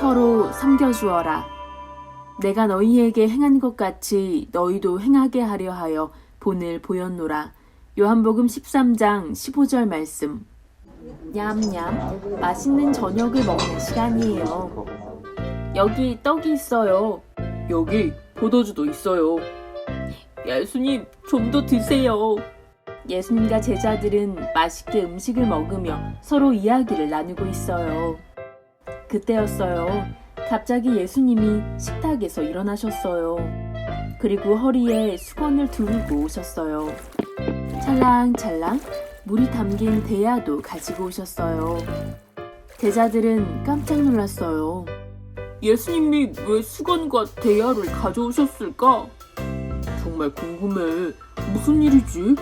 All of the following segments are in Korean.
서로 섬겨주어라. 내가 너희에게 행한 것 같이 너희도 행하게 하려 하여 본을 보였노라. 요한복음 13장 15절 말씀. 냠냠, 맛있는 저녁을 먹는 시간이에요. 여기 떡이 있어요. 여기 포도주도 있어요. 예수님, 좀 더 드세요. 예수님과 제자들은 맛있게 음식을 먹으며 서로 이야기를 나누고 있어요. 그때였어요. 갑자기 예수님이 식탁에서 일어나셨어요. 그리고 허리에 수건을 두르고 오셨어요. 찰랑찰랑 물이 담긴 대야도 가지고 오셨어요. 제자들은 깜짝 놀랐어요. 예수님이 왜 수건과 대야를 가져오셨을까? 정말 궁금해. 무슨 일이지?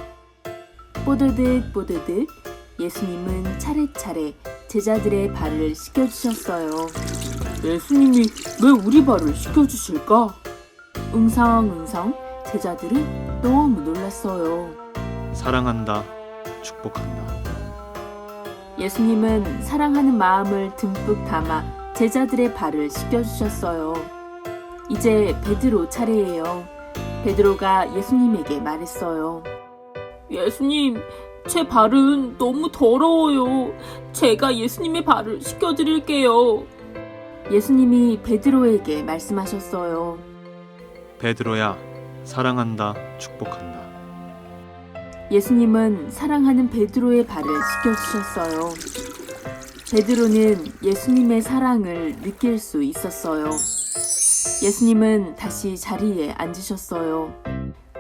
뽀드득 뽀드득 예수님은 차례차례 제자들의 발을 씻겨주셨어요. 예수님이 왜 우리 발을 씻겨주실까? 웅성웅성 제자들은 너무 놀랐어요. 사랑한다, 축복한다. 예수님은 사랑하는 마음을 듬뿍 담아 제자들의 발을 씻겨주셨어요. 이제 베드로 차례예요. 베드로가 예수님에게 말했어요. 예수님, 제 발은 너무 더러워요. 제가 예수님의 발을 씻겨드릴게요. 예수님이 베드로에게 말씀하셨어요. 베드로야, 사랑한다, 축복한다. 예수님은 사랑하는 베드로의 발을 씻겨주셨어요. 베드로는 예수님의 사랑을 느낄 수 있었어요. 예수님은 다시 자리에 앉으셨어요.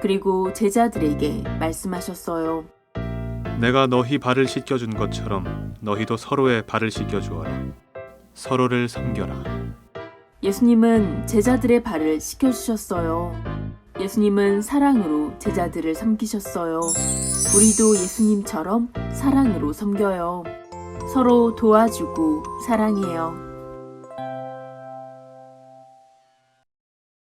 그리고 제자들에게 말씀하셨어요. 내가 너희 발을 씻겨준 것처럼 너희도 서로의 발을 씻겨주어라. 서로를 섬겨라. 예수님은 제자들의 발을 씻겨주셨어요. 예수님은 사랑으로 제자들을 섬기셨어요. 우리도 예수님처럼 사랑으로 섬겨요. 서로 도와주고 사랑해요.